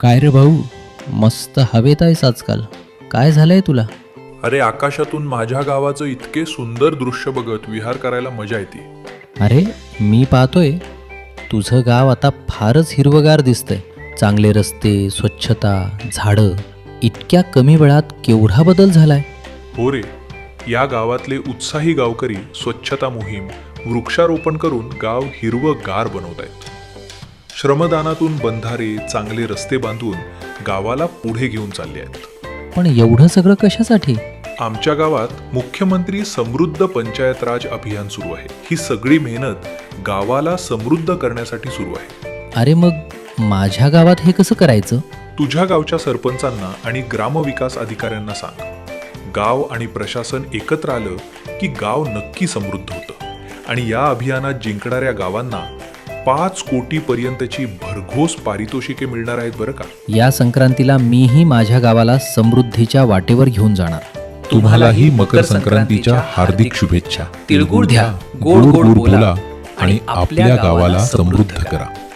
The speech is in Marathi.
काय रे भाऊ? मस्त हवेत आहेस आजकाल. काय झालंय तुला? अरे आकाशातून माझ्या गावाचं इतके सुंदर दृश्य बघत विहार करायला मजा येते. अरे मी पाहतोय. तुझं गाव आता फारच हिरवगार दिसतंय. चांगले रस्ते स्वच्छता झाडं. इतक्या कमी वेळात केवढा बदल झालाय? हो रे. या गावातले उत्साही गावकरी स्वच्छता मोहीम वृक्षारोपण करून गाव हिरवं गार बनवत आहेत श्रमदानातून बंधारे चांगले रस्ते बांधून गावाला पुढे घेऊन चालले आहेत. पण एवढं सगळं कशासाठी? आमच्या गावात मुख्यमंत्री समृद्ध पंचायत राज अभियान सुरू आहे. ही सगळी मेहनत गावाला समृद्ध करण्यासाठी सुरू आहे. अरे मग माझ्या गावात हे कसं करायचं? तुझ्या गावच्या सरपंचांना आणि ग्रामविकास अधिकाऱ्यांना सांग. गाव आणि प्रशासन एकत्र आलं की गाव नक्की समृद्ध होतं. आणि या अभियानात जिंकणाऱ्या गावांना पाच कोटी पर्यंतची भरघोस पारितोषिके मिळणार आहेत बरं का? या संक्रांतीला मीही माझ्या गावाला समृद्धीच्या वाटेवर घेऊन जाणार. तुम्हालाही मकर संक्रांतीच्या हार्दिक शुभेच्छा. तिळगुळ द्या, गोड गोड बोला आणि आपल्या गावाला समृद्ध करा.